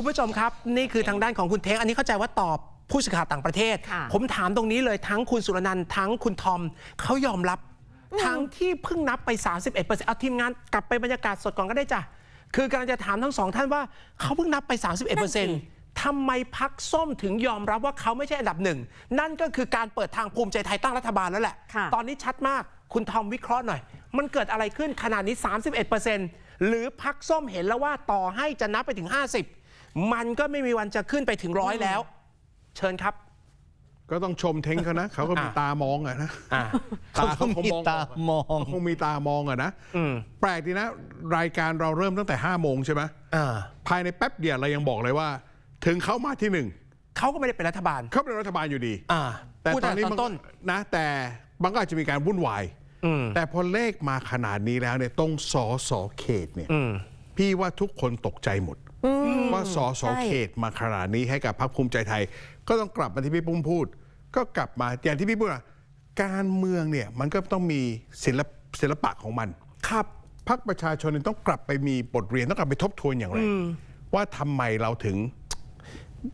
คุณผู้ชมครับ นี่คือทางด้านของคุณเทงอันนี้เข้าใจว่าตอบผู้สื่อข่าวต่างประเทศค่ะผมถามตรงนี้เลยทั้งคุณสุรนันท์ทั้งคุณทอมเขายอมรับทั้งที่เพิ่งนับไป 31%เอาทีมงานกลับไปบรรยากาศสดก่อนก็ได้จ้ะคือกำลังจะถามทั้งสองท่านว่าเขาเพิ่งนับไป 31%ทำไมพักส้มถึงยอมรับว่าเขาไม่ใช่อันดับหนึ่ง นั่นก็คือการเปิดทางภูมิใจไทยตั้งรัฐบาลแล้วแหละค่ะตอนนี้ชัดมากคุณทอมวิเคราะห์หน่อย มันเกิดอะไรขึ้นขนาดนี้ 31%หรือพักส้มเห็นแล้วว่าต่อให้จะนับไปถึง 50 มันก็ไม่มีวันจะขึ้นไปถึงร้อยแล้ว เชิญครับ ก็ต้องชมเท้งเขานะเขาก็มีอะ ตามองอะนะอ่า ตาเขาเขาคงมีมองตามอง เขาคงมีตามองอะนะอืม แปลกดีนะ รายการเราเริ่มตั้งแต่5้าโมงใช่ไหมอ่าภายในแป๊บเดียวเรายังบอกเลยว่า ถึงเขามาที่หนึ่งเขาก็ไม่ได้เป็นรัฐบาล เขาเป็นรัฐบาลอยู่ดี อ่าแต่พูดตอนนี้แต่มันต้น นะ แต่มันก็อาจจะมีการวุ่นวาย อืม แต่พอเลขมาขนาดนี้แล้วเนี่ยตรงสอสอเขตเนี่ย อืม พี่ว่าทุกคนตกใจหมด ว่าสอสอใช่เขตมาขนาดนี้ให้กับพรรคภูมิใจไทย ก็ต้องกลับมาที่พี่ปุ้มพูด ก็กลับมาอย่างที่พี่พูดอะการเมืองเนี่ยมันก็ต้องมีศิลปศิลปะของมันครับพรรคประชาชนเนี่ยต้องกลับไปมีบทเรียนต้องกลับไปทบทวนอย่างไร ว่าทำไมเราถึง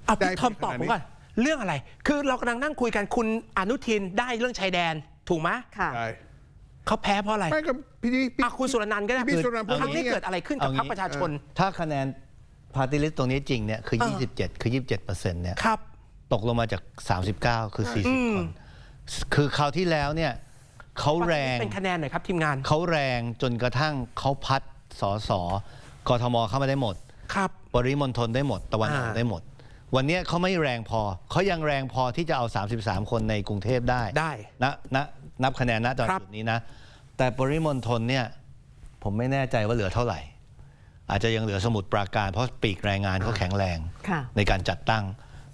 เอาได้พี่ทอมตอบขนาดผมนี้ก่อนเรื่องอะไร คือเรากำลังนั่งคุยกันคุณอนุทินได้เรื่องชายแดนถูกไหมค่ะใช่ เขาแพ้เพราะอะไรไม่ก็พี่พี่ อะคุณสุรนันท์ก็ได้พี่สุรนันท์พูดครั้งนี้อย่างนี้เกิดอะไรขึ้นกับเอาพรงี้รคประชาชน ถ้าคะแนนพาร์ติลิสตรงนี้จริงเนี่ยคือ เออ 27 คือ 27เปอร์เซ็นต์เนี่ยครับ ตกลงมาจาก 39 คือ 40 คน คือคราวที่แล้วเนี่ยเขาแรง เป็นคะแนนหน่อยครับทีมงาน เขาแรงจนกระทั่งเขาพัดสอสอกทมเข้ามาได้หมด ครับ ปริมณฑลได้หมด ตะวันออกอ่า ได้หมด วันเนี้ยเขาไม่แรงพอ เขายังแรงพอที่จะเอา 33 คนในกรุงเทพได้ได้นะนะ นับคะแนนนะตอนครับจุดนี้นะ แต่ปริมณฑลเนี่ยผมไม่แน่ใจว่าเหลือเท่าไหร่ อาจจะยังเหลือสมุดปราการ เพราะปีกแรงงานเขาแข็งแรงค่ะในการจัดตั้ง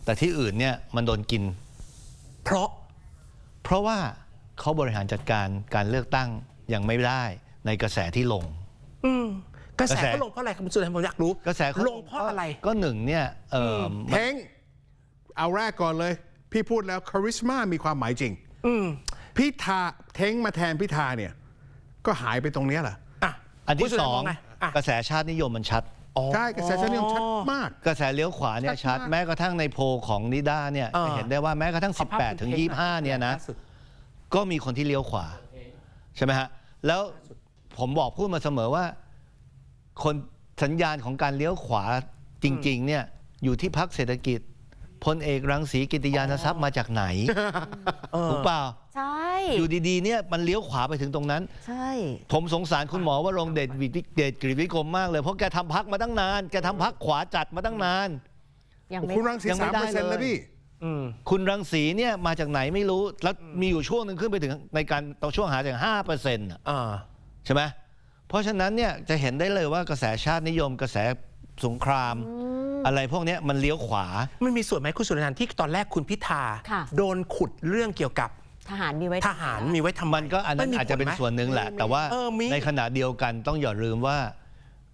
แต่ที่อื่นเนี่ยมันโดนกิน เพราะ เพราะว่าเขาบริหารจัดการการเลือกตั้งยังไม่ได้ในกระแสที่ลงอืมกระแสกระแสเขาลงเพราะอะไรครับคุณสุรนันท์ผมอยากรู้กระแสเขาลงเพราะอะไรก็หนึ่งเนี่ยเอออเท้งเอาแรกก่อนเลย พี่พูดแล้วคาริสมามีความหมายจริงอืม พิธาเท้งมาแทนพิธาเนี่ย ก็หายไปตรงเนี้ยแหละอะอันคุณที่สุรสนันอท์งมไอะ กระแสชาตินิยมมันชัดอ๋อใช่กระแสชาตินิยมชัดมาก กระแสเลี้ยวขวาเนี่ยชัชัดดมาก แม้กระทั่งในโพลของนิด้าเนี่ยเออจะเห็นได้ว่าแม้กระทั่ง ขอภาพ18 ถึงคุณเทค25 เนี่ยนะ ล่าสุด ก็มีคนที่เลี้ยวขวา ใช่ไหมฮะ แล้วผมบอกพูดมาเสมอว่า คนสัญญาณของการเลี้ยวขวาจริง ๆ เนี่ยอยู่ที่พักเศรษฐกิจพลเอกรังสีกิติยานทรัพย์มาจากไหนเออถูกเปล่า ใช่ อยู่ดีๆเนี่ยมันเลี้ยวขวาไปถึงตรงนั้น ใช่ ผมสงสารคุณหมอว่ารงค์เดชวิเดชกฤษวิกรมมากเลย เพราะแกทำพักมาตั้งนาน แกทำพักขวาจัดมาตั้งนาน ยังไม่คุณรังสียังไม่สามได้เปอร์เซ็นต์เลยแล้วพี่ อืม คุณรังสีเนี่ยมาจากไหนไม่รู้ แล้วมีอยู่ช่วงหนึ่งขึ้นไปถึงในการต่อช่วงหาจากห้าเปอร์เซ็นต์อ่า ใช่ไหมเพราะฉะนั้นเนี่ยจะเห็นได้เลยว่ากระแสชาตินิยมกระแสสงคราม อะไรพวกเนี้ยมันเลี้ยวขวา มันมีส่วนไหมคุณสุรนันท์ที่ตอนแรกคุณพิธาค่ะ โดนขุดเรื่องเกี่ยวกับ ทหารมีไว้ทหารมีไว้ทำไม มันก็อันนั้นมัมีอาจจะเป็นผลไหมส่วนหนึ่งแหละ แต่ว่าเออมี ในขณะเดียวกันต้องอย่าลืมว่า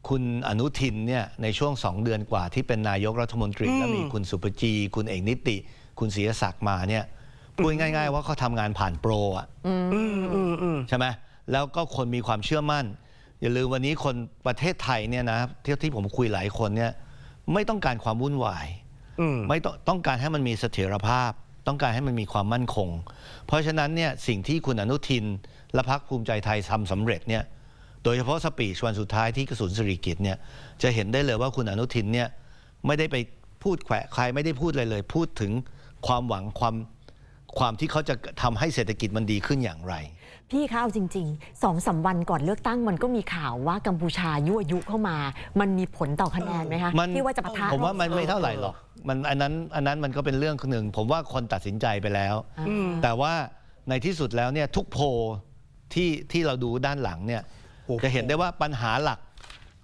คุณอนุทินเนี่ยในช่วงสองเดือนกว่าที่เป็นนายกรัฐมนตรี แล้วมีคุณสุปจี คุณเอกนิติ คุณศรีศักดิ์มาเนี่ยพูดง่ายๆว่าเขาทำงานผ่านโปรอะ อืมอืมอืม ใช่ไหมแล้วก็คนมีความเชื่อมั่น อย่าลืมวันนี้คนประเทศไทยเนี่ยนะที่ที่ผมคุยหลายคนเนี่ยไม่ต้องการความวุ่นวาย อืม ไม่ต้องต้องการให้มันมีเสถียรภาพ ต้องการให้มันมีความมั่นคง เพราะฉะนั้นเนี่ยสิ่งที่คุณอนุทิน และพรรคภูมิใจไทยทำสำเร็จเนี่ยโดยเฉพาะสปีชวันสุดท้ายที่กระสุนสิริกิตเนี่ยจะเห็นได้เลยว่าคุณอนุทินเนี่ยไม่ได้ไปพูดแขวะใครไม่ได้พูดอะไรเลย พูดถึงความหวังความ ความที่เขาจะทำให้เศรษฐกิจมันดีขึ้นอย่างไร พี่คะเอาจริงๆสองสามวันก่อนเลือกตั้งมันก็มีข่าวว่ากัมพูชายั่วยุเข้ามา มันมีผลต่อคะแนนไหมคะมัน ที่ว่าจะปะทะผมว่ามันไม่เท่าไหร่หรอกมันอันนั้นอันนั้นมันก็เป็นเรื่องหนึ่ง ผมว่าคนตัดสินใจไปแล้วอืมแต่ว่าในที่สุดแล้วเนี่ยทุกโพลที่ที่เราดูด้านหลังเนี่ยโอ้โห จะเห็นได้ว่าปัญหาหลัก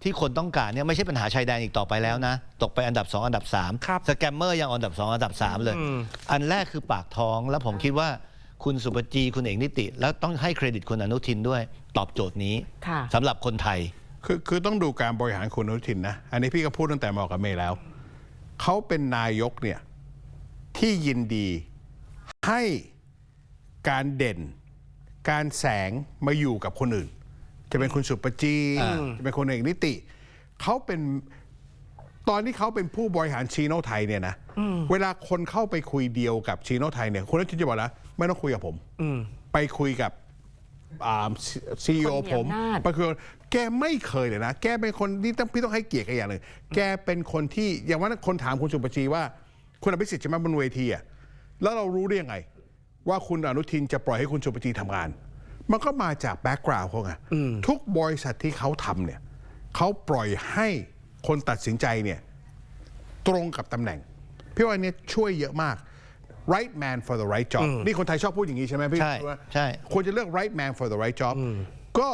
ที่คนต้องการเนี่ยไม่ใช่ปัญหาชายแดนอีกต่อไปแล้วนะ ตกไปอันดับ 2 อันดับ ครับ3 สแกมเมอร์ยังอันดับ 2 อันดับ 3 เลย อืม อันแรกคือปากท้องแล้วผมคิดว่าคุณสุปจีคุณเอกนิติ แล้วต้องให้เครดิตคุณอนุทินด้วย ตอบโจทย์นี้ค่ะ สำหรับคนไทย คือคือต้องดูการบริหารคุณอนุทินนะ อันนี้พี่ก็พูดตั้งแต่มาออกกับเมย์แล้ว เขาเป็นนายกเนี่ย ที่ยินดีให้การเด่น การแสงมาอยู่กับคนอื่น จะเป็นคุณสุปจีอ่าจะเป็นคนเอกนิติเขาเป็นตอนที่เขาเป็นผู้บริหารชีโนไทยเนี่ยนะเวลาคนเข้าไปคุยเดียวกับชีโนไทยเนี่ยคุณอนุทินจะบอกนะไม่ต้องคุยกับผมอืมไปคุยกับซีอีโอคนมีผมอำนาจไปคุยกับแกไม่เคยเลยนะ แกเป็นคนที่ต้องพี่ต้องให้เกียรติแกอย่างหนึ่งแกเป็นคนที่อย่างว่าคนถามคุณสุปชีว่าคุณอภิสิทธิ์ใช่ไหมบนเวทีอะแล้วเรารู้ได้ยังไง ว่าคุณอนุทินจะปล่อยให้คุณสุปชีทำงาน มันก็มาจากแบ็กกราวด์เขาไงทุกบริษัทที่เขาทำเนี่ยเขาปล่อยให้คนตัดสินใจเนี่ยตรงกับตำแหน่ง พี่ว่าอันเนี้ยช่วยเยอะมาก right man for the right job นี่คนไทยชอบพูดอย่างนี้ใช่ไหมพี่ใช่ใช่ควรจะเลือก right man for the right job ก็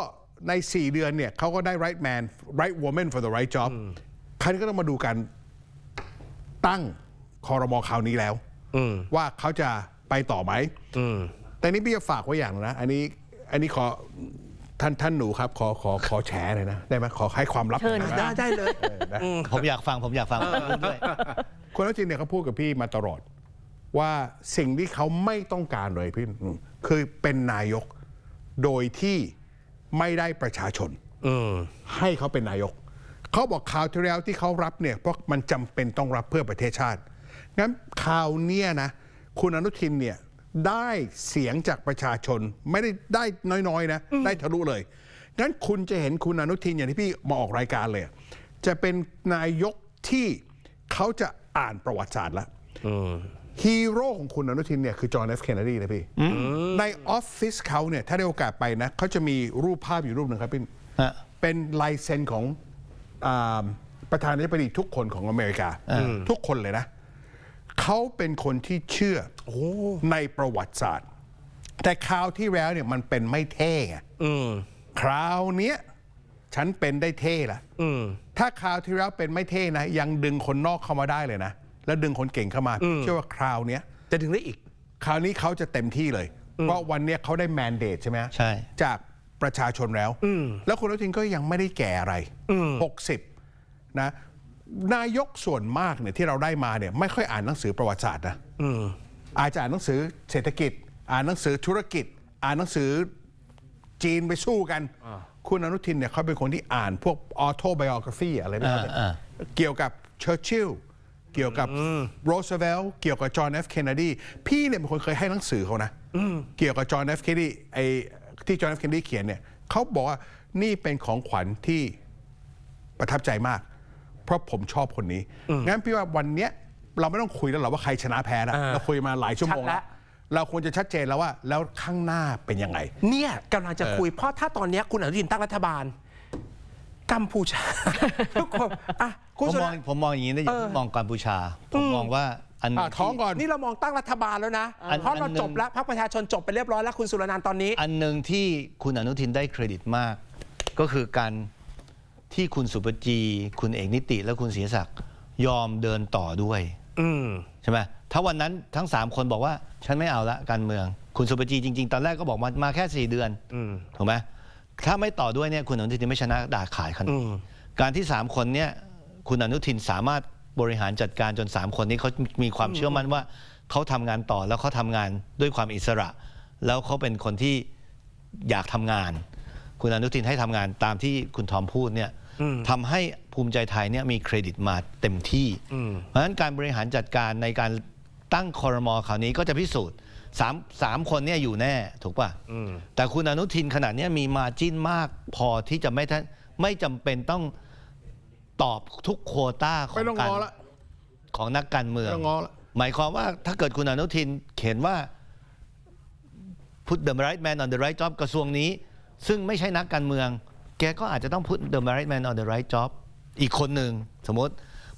ใน 4 เดือนเนี่ยเขาก็ได้ right man right woman for the right job คราวนี้ก็ต้องมาดูกันตั้งคอรมอคราวนี้แล้วว่าเขาจะไปต่อไหมแต่นี่พี่จะฝากไว้อย่างนะ อันนี้ อันนี้ขอท่านท่านหนูครับขอขอขอแฉเลยนะได้ไหมขอให้ความลับเชิญหน่อยได้นะได้เลยผมอยากฟังผมอยากฟังผมพูดด้วย คุณอนุทินเนี่ยเขาพูดกับพี่มาตลอด ว่าสิ่งที่เขาไม่ต้องการเลยพี่อืมคือเป็นนายกโดยที่ไม่ได้ประชาชน อืม ให้เขาเป็นนายก เขาบอกข่าวที่แล้วที่เขารับเนี่ยเพราะมันจำเป็นต้องรับเพื่อประเทศชาติ งั้นข่าวเนี่ยนะ คุณอนุทินเนี่ย ได้เสียงจากประชาชน ไม่ได้ได้น้อยๆ นะ ได้ทะลุเลยงั้นคุณจะเห็นคุณอนุทินอย่างที่พี่มาออกรายการเลยอะจะเป็นนายกที่เขาจะอ่านประวัติศาสตร์ละฮีโร่ของคุณอนุทินเนี่ยคือจอห์นเอฟเคนเนดีนะพี่ ในออฟฟิศเขาเนี่ยถ้าได้โอกาสไปนะเขาจะมีรูปภาพอยู่รูปหนึ่งครับพี่ฮะเป็นลายเซ็นของอาประธานาธิบดีทุกคนของอเมริกา ทุกคนเลยนะ เขาเป็นคนที่เชื่อในประวัติศาสตร์ แต่คราวที่แล้วเนี่ยมันเป็นไม่เท่ไงอืมคราวเนี้ยฉันเป็นได้เท่ละอืมถ้าคราวที่แล้วเป็นไม่เท่นะ ยังดึงคนนอกเข้ามาได้เลยนะ แล้วดึงคนเก่งเข้ามา เชื่อว่าคราวเนี้ยจะดึงได้อีก คราวนี้เขาจะเต็มที่เลย เพราะวันเนี้ยเขาได้แมนเดตใช่ไหมใช่ จากประชาชนแล้ว แล้วคุณอนุทินก็ยังไม่ได้แก่อะไร60นะ นายกส่วนมากเนี่ยที่เราได้มาเนี่ยไม่ค่อยอ่านหนังสือประวัติศาสตร์นะอาจจะอ่านหนังสือเศรษฐกิจ อ่านหนังสือธุรกิจ อ่านหนังสือจีนไปสู้กัน คุณอนุทินเนี่ยเขาเป็นคนที่อ่านพวกออโตไบโอกราฟีอะไรไม่รู้เนี่ยอ่าเกี่ยวกับเชอร์ชิลเกี่ยวกับโรสเวลล์เกี่ยวกับจอห์นเอฟเคนเนดีพี่เนี่ยเป็นคนเคยให้หนังสือเขานะเกี่ยวกับจอห์นเอฟเคนเนดีไอที่จอห์นเอฟเคนเนดีเขียนเนี่ยเขาบอกว่านี่เป็นของขวัญที่ประทับใจมาก เพราะผมชอบคนนี้ งั้นพี่ว่าวันเนี้ยเราไม่ต้องคุยแล้วหรอกว่าใครชนะแพ้นะอ่าเราคุยมาหลายชั่วโมงชัดแล้แล้ววเราควรจะชัดเจนแล้วว่า แล้วข้างหน้าเป็นยังไง เนี่ยกำลังจะคุยเพราะถ้าตอนเนี้ยคุณอนุทินตั้งรัฐบาลกัมพูชาทุกคนอะผคุณมสุมรองผมมองอย่างนี้นะอย่าเพิ่งมองกัมพูชา ผมมองว่าอันหนึ่อะท้องก่อนนี่เรามองตั้งรัฐบาลแล้วนะอันเพราะเราอันหนึ่งจบแล้วพรรคประชาชนจบไปเรียบร้อยแล้วคุณสุรนันท์ตอนนี้ อันหนึ่งที่คุณอนุทินได้เครดิตมาก ก็คือการ ที่คุณสุปจี คุณเอกนิติ และคุณศรีศักดิ์ยอมเดินต่อด้วยอืมใช่ไหมถ้าวันนั้นทั้ง 3 คนบอกว่า ฉันไม่เอาละการเมือง คุณสุปจีจริง ๆ ตอนแรกก็บอกมามาแค่ 4 เดือนอืมถูกไหมถ้าไม่ต่อด้วยเนี่ยคุณอนุทินไม่ชนะด่าขายขนาดอืนี้มการที่ 3 คนเนี่ยคุณอนุทินสามารถบริหารจัดการจน 3 คนนี้เขามีความเชื่อมั่นว่าเขาทำงานต่อแล้วเขาทำงานด้วยความอิสระ แล้วเขาเป็นคนที่อยากทำงาน คุณอนุทินให้ทำงานตามที่คุณทอมพูดเนี่ยอืม ทำให้ภูมิใจไทยเนี่ยมีเครดิตมาเต็มที่อืมเพราะฉะนั้นการบริหารจัดการในการตั้งคอรมอคราวนี้ก็จะพิสูจน์สามสามคนเนี่ยอยู่แน่ถูกป่ะอืมแต่คุณอนุทินขนาดนี้ยมีมาจิ้นมากพอที่จะไม่ท่านไม่จำเป็นต้องตอบทุกโควต้าขอไม่งต้องการงอละของนักการเมือง ไม่ต้องง้อละ หมายความว่าถ้าเกิดคุณอนุทินเขียนว่า put the right man on the right job กระทรวงนี้ ซึ่งไม่ใช่นักการเมือง แกก็อาจจะต้อง put the right man on the right job อีกคนหนึ่งสมมติ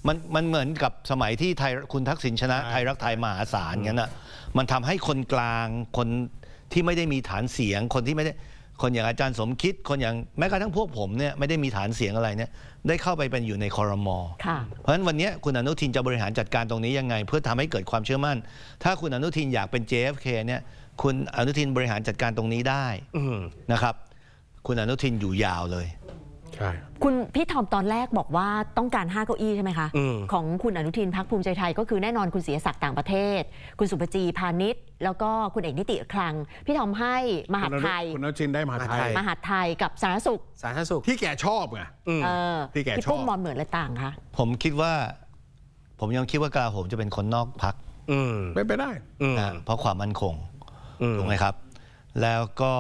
มันมันเหมือนกับสมัยที่ไทยคุณทักษิณชนะ ไทยรักไทยมหาศาลงั้นอะมันทำให้คนกลางคนที่ไม่ได้มีฐานเสียงคนที่ไม่ได้คนอย่างอาจารย์สมคิด คนอย่างแม้กระทั่งพวกผมเนี่ยไม่ได้มีฐานเสียงอะไรเนี่ยได้เข้าไปเป็นอยู่ในคอรมอค่ะเพราะฉะนั้นวันนี้คุณอนุทินจะบริหารจัดการตรงนี้ยังไง เพื่อทำให้เกิดความเชื่อมั่น ถ้าคุณอนุทินอยากเป็น JFK เนี่ยคุณอนุทินบริหารจัดการตรงนี้ได้อืมนะครับ คุณอนุทินอยู่ยาวเลย ใช่ คุณพี่ทอมตอนแรกบอกว่าต้องการ 5 เก้าอี้ใช่ไหมคะ อืม ของคุณอนุทินพักภูมิใจไทยก็คือแน่นอนคุณเสียศักดิ์ต่างประเทศ คุณสุปจีพาณิชย์แล้วก็คุณเอกนิติคลัง พี่ทอมให้มหาดไทย คุณอนุทินได้มหาไทมหาไทยยมหาดไทยกับสาธารณสุขสาธารณสุขที่แกชอบไง อืม เออที่แกพี่ชอบ ปุ้มมองเหมือนอะไรต่างคะผมคิดว่า ผมยังคิดว่ากลาโหมจะเป็นคนนอกพักอืม เป็นไปได้ อืม นะเพราะความมั่นคงอืม ถูกไหมครับ แล้วก็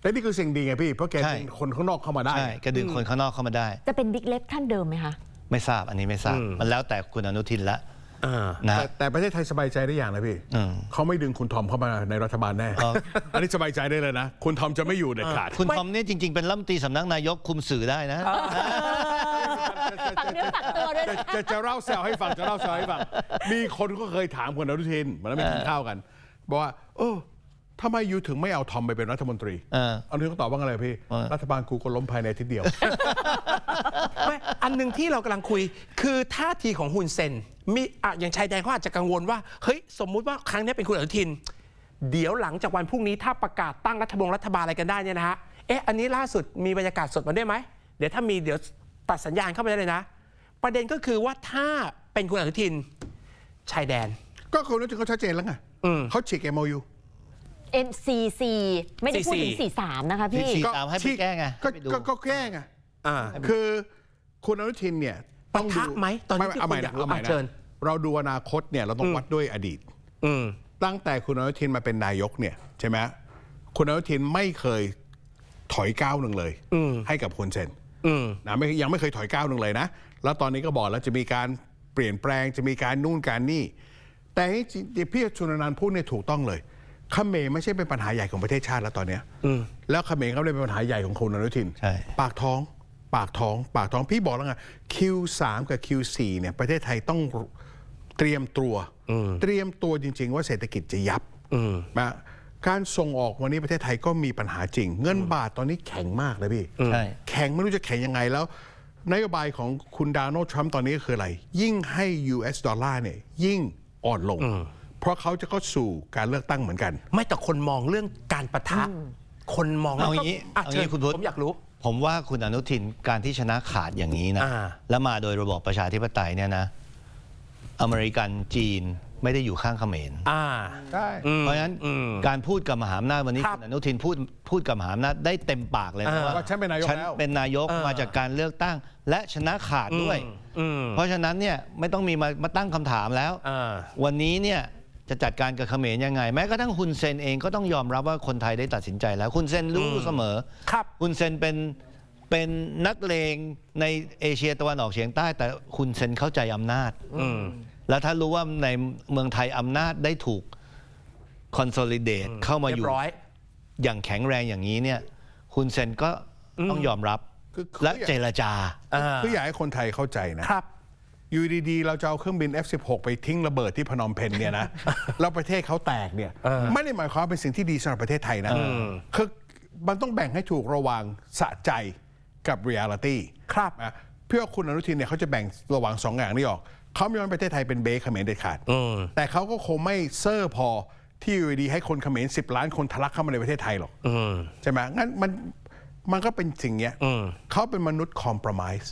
แต่นี่คือสิ่งดีไงพี่ เพราะแกใช่เป็นคนข้างนอกเข้ามาได้ ใช่กระดึงคนข้างนอกเข้ามาได้ จะเป็นบิ๊กเล็กท่านเดิมไหมคะ ไม่ทราบอันนี้ไม่ทราบอืมมันแล้วแต่คุณอนุทินละอ่า นะแต่แต่ประเทศไทยสบายใจได้อย่างนะพี่อืม เขาไม่ดึงคุณทอมเข้ามาในรัฐบาลแน่อ๋ออันนี้สบายใจได้เลยนะ คุณทอมจะไม่อยู่เด็ดขาด คุณทอมเนี่ยจริง ๆ เป็นรัฐมนตรีสำนักนายกคุมสื่อได้นะฝักเนื้อฝักตัวด้วยจะนะ จะจะเล่าแซวให้ฟังจะเล่าแซวให้ฟัง มีคนก็เคยถามคุณอนุทินมันนั้นไม่กินข้าวกัน บอกว่าเออ ทำไมยูถึงไม่เอาทอมไปเป็นรัฐมนตรีเอออนุทินก็ตอบว่าอะไรพี่ว่ารัฐบาลกูก็ล้มภายในอาทิตย์เดียว ไม่อันหนึ่งที่เรากำลังคุย คือท่าทีของฮุนเซนมีอะอย่างชายแดนเขาอาจจะกังวลว่า เฮ้ย สมมุติว่าครั้งนี้เป็นคุณอนุทิน เดี๋ยวหลังจากวันพรุ่งนี้ถ้าประกาศตั้งรัฐบงรัฐบาลอะไรกันได้เนี่ยนะฮะเอ๊ะอันนี้ล่าสุดมีบรรยากาศสดมาด้วยไหม เดี๋ยวถ้ามีเดี๋ยวตัดสัญญาณเข้าไปได้เลยนะ ประเด็นก็คือว่าถ้าเป็นคุณอนุทินชายแดน ก็คุณอนุทินเขาชัดเจนแล้วไงอืมเขาฉีก MOU NCC ไม่ได้พูดถึง 43 นะคะพี่ สี่ตามให้ไปแก้ไงก็ให้ไปดู ก็ก็แก้ไงอ่า คือคุณอนุทินเนี่ยต้องปะทะไหมตอนนี้ไม่ที่เอาใหม่คุณอยานะกเอาใหม่อะเชิญนะเราดูอนาคตเนี่ยเราต้องวัดด้วยอดีต อืม ตั้งแต่คุณอนุทินมาเป็นนายกเนี่ยใช่ไหมคุณอนุทินไม่เคยถอยก้าวหนึ่งเลยอืมให้กับคุณเซนอืม นะไม่ยังไม่เคยถอยก้าวหนึ่งเลยนะ แล้วตอนนี้ก็บอกแล้วจะมีการเปลี่ยนแปลงจะมีการนู่นการนี่ แต่ให้จริงๆพี่ชุนนันท์พูดเนี่ยถูกต้องเลย เขมรไม่ใช่เป็นปัญหาใหญ่ของประเทศชาติแล้วตอนเนี้ยแล้วเขมรก็เลยเป็นปัญหาใหญ่ของคุณอนุทิน ใช่ ปากท้อง ปากท้อง ปากท้องพี่บอกแล้วไง Q3 กับ Q4 เนี่ยประเทศไทยต้องเตรียมตัวเตรียมตัวจริง ๆ ว่าเศรษฐกิจจะยับนะการส่งออกวันนี้ประเทศไทยก็มีปัญหาจริง เงินบาทตอนนี้แข็งมากเลยพี่ใช่ แข็งไม่รู้จะแข็งยังไงแล้วนโยบายของคุณโดนัลด์ทรัมป์ตอนนี้ก็คืออะไร ยิ่งให้ US ดอลลาร์เนี่ยยิ่งอ่อนลง เพราะเขาจะเข้าสู่การเลือกตั้งเหมือนกัน ไม่แต่คนมองเรื่องการประทะ คนมองเอาอย่างนี้อะเอาอเชิย่างญนี้คุณพุทธผมอยากรู้ ผมว่าคุณอนุทินการที่ชนะขาดอย่างนี้นะ อ่า แล้วมาโดยระบอบประชาธิปไตยเนี่ยนะ อเมริกันจีนไม่ได้อยู่ข้างเขมร อ่า ใช่เพราะฉะนั้นอืมการพูดกับมหาอำนาจวันนี้ครับคุณอนุทินพูดพูดกับมหาอำนาจได้เต็มปากเลยนะอ่าว่าว่าฉันเป็นนายกฉันแล้ว เป็นนายกเออมาจากการเลือกตั้ง และชนะขาดด้วย อืมเพราะฉะนั้นเนี่ยไม่ต้องมีมามาตั้งคำถามแล้ว อ่า วันนี้เนี่ย จะจัดการกับเขมรยังไง แม้กระทั่งคุณเซนเองก็ต้องยอมรับว่าคนไทยได้ตัดสินใจแล้ว คุณเซนรู้เสมอครับคุณเซนเป็นเป็นนักเลงในเอเชียตะวันออกเฉียงใต้ แต่คุณเซนเข้าใจอำนาจอืมแล้วถ้ารู้ว่าในเมืองไทยอำนาจได้ถูกคอนโซลิเดตเข้ามาเรีอยยู่บร้อยอย่างแข็งแรงอย่างนี้เนี่ย คุณเซนก็ต้องยอมรับคือคือและเจรจาอ่าคืออยากให้คนไทยเข้าใจนะครับ อยู่ดีๆ เราจะเอาเครื่องบิน F16 ไปทิ้งระเบิดที่พนมเพญเนี่ยนะ แล้วประเทศเขาแตกเนี่ย ไม่ได้หมายความว่าเป็นสิ่งที่ดีสำหรับประเทศไทยนะคือมันต้องแบ่งให้ถูกระหว่างสะใจกับ reality ครับนะเพื่อคุณอนุทินเนี่ยเขาจะแบ่งระหว่างสองอย่างนี้ออกเขาไม่ยอมให้ประเทศไทยเป็นเบสเขมรเด็ดขาดแต่เขาก็คงไม่เซอร์พอที่อยู่ดีๆให้คนเขมร10ล้านคนทะลักเข้ามาในประเทศไทยหรอกใช่ไหมงั้นมันมันก็เป็นสิ่งเนี้ยเขาเป็นมนุษย์คอม p r o m i s e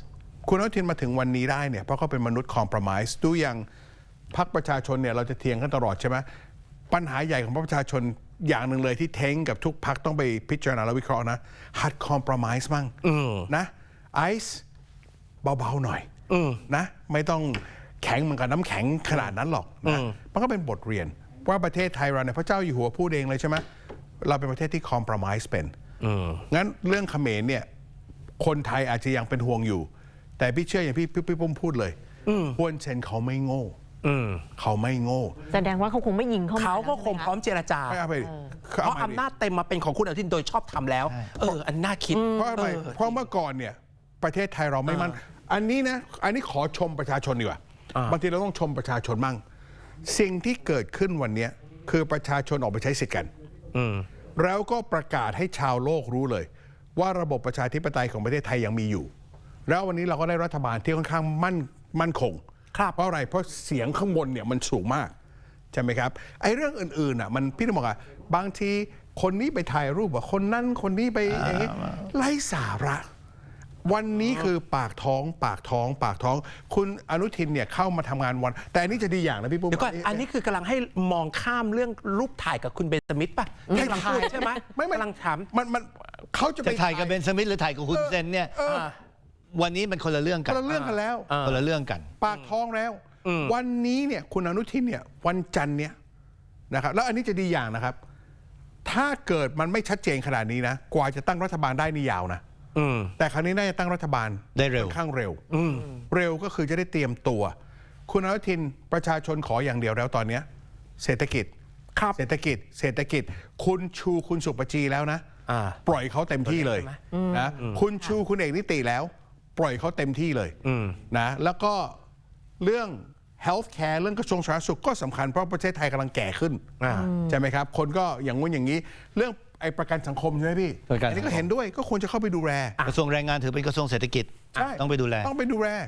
คุณอนุทินมาถึงวันนี้ได้เนี่ยเพราะเขาเป็นมนุษย์คอม p r o m i s e ดูอย่างพรรคประชาชนเนี่ยเราจะเถียงกันตลอดใช่ไหมปัญหาใหญ่ของพรรคประชาชนอย่างหนึ่งเลยที่เท้งกับทุกพรรคต้องไปพิจารณาและวิเคราะห์นะหัดคอม p r o m i s e มั่งนะไอซ์เบาๆหน่อยนะ ไม่ต้องแข็งเหมือนกับน้ำแข็งขนาดนั้นหรอกนะมันก็เป็นบทเรียน ว่าประเทศไทยเราเนี่ยพระเจ้าอยู่หัวพูดเองเลยใช่ไหมเราเป็นประเทศที่คอม p r o m i s e เป็นงั้นเรื่องเขมรเนี่ย คนไทยอาจจะยังเป็นห่วงอยู่ แต่พี่เชื่ออย่างพี่พี่พี่ปุ้มพูดเลยฮวนเซนเขาไม่โง่เขาไม่โง่แสดงว่าเขาคงไม่ยิงเข้ามาเขาก็แล้วคงพร้อมเจรจาไม่เอาไปดิเพราะอำนาจเต็มมาเป็นของคุณอนุทินโดยชอบทำแล้ว เออ อันน่าคิดเพราะอะไรเออเพราะเมื่อก่อนเนี่ย ประเทศไทยเราไม่มั่นอันนี้นะ อันนี้ขอชมประชาชนดีกว่าบางทีเราต้องชมประชาชนมั่งสิ่งที่เกิดขึ้นวันเนี้ยคือประชาชนออกไปใช้สิทธิ์กันแล้วก็ประกาศให้ชาวโลกรู้เลย ว่าระบบประชาธิปไตยของประเทศไทยยังมีอยู่ แล้ววันนี้เราก็ได้รัฐบาลที่ค่อนข้างมั่นมั่นคงครับเพราะอะไรเพราะเสียงข้างบนเนี่ยมันสูงมากใช่ไหมครับไอ้เรื่องอื่นๆอะมันพี่ต้องบอกอะบางทีคนนี้ไปถ่ายรูปว่าคนนั้นคนนี้ไปอย่างนี้ไร้สาระ วันนี้คือปากท้องปากท้อง ปากท้อง คุณอนุทินเนี่ยเข้ามาทำงานวัน แต่อันนี้จะดีอย่างนะพี่ปุ้มเดี๋ยวก่อนอันนี้คือกำลังให้มองข้ามเรื่องรูปถ่ายกับคุณเบนสมิธป่ะที่กำลังพูดใช่ไหมไม่ไม่กำลังถามมันมันเขาจะไปจะถ่ายกับเบนสมิธหรือถ่ายกับคุณเซนเนี่ยเออ วันนี้มันคนละเรื่องคกันนละเรื่องกันแล้ว คนละเรื่องกัน ปากท้องแล้ว วันนี้เนี่ยคุณอนุทินเนี่ย วันจันทร์เนี่ยนะครับ แล้วอันนี้จะดีอย่างนะครับ ถ้าเกิดมันไม่ชัดเจนขนาดนี้นะ กว่าจะตั้งรัฐบาลได้นี่ยาวนะอืมแต่ครั้งนี้น่าจะตั้งรัฐบาลได้เร็วค่อนข้างเร็วเร็วก็คือจะได้เตรียมตัว คุณอนุทินประชาชนขออย่างเดียวแล้วตอนเนี้ย เศรษฐกิจครับเศรษฐกิจ เศรษฐกิจ คุณชูคุณสุปจีแล้วนะอ่าปล่อยเขาเต็มที่เลยนะคุณชูคุณเอกนิติแล้ว ปล่อยเขาเต็มที่เลยนะแล้วก็เรื่อง health care เรื่องกระทรวงสาธารณสุขก็สำคัญเพราะประเทศไทยกำลังแก่ขึ้นอ่าใช่ไหมครับ คนก็อย่างงู้นอย่างนี้ เรื่องไอ้ประกันสังคมใช่ไหมพี่ประกันอันนี้ก็สังคมเห็นด้วยก็ควรจะเข้าไปดูแล กระทรวงแรงงานถือเป็นกระทรวงเศรษฐกิจ ใช่ ต้องไปดูแล ต้องไปดูแล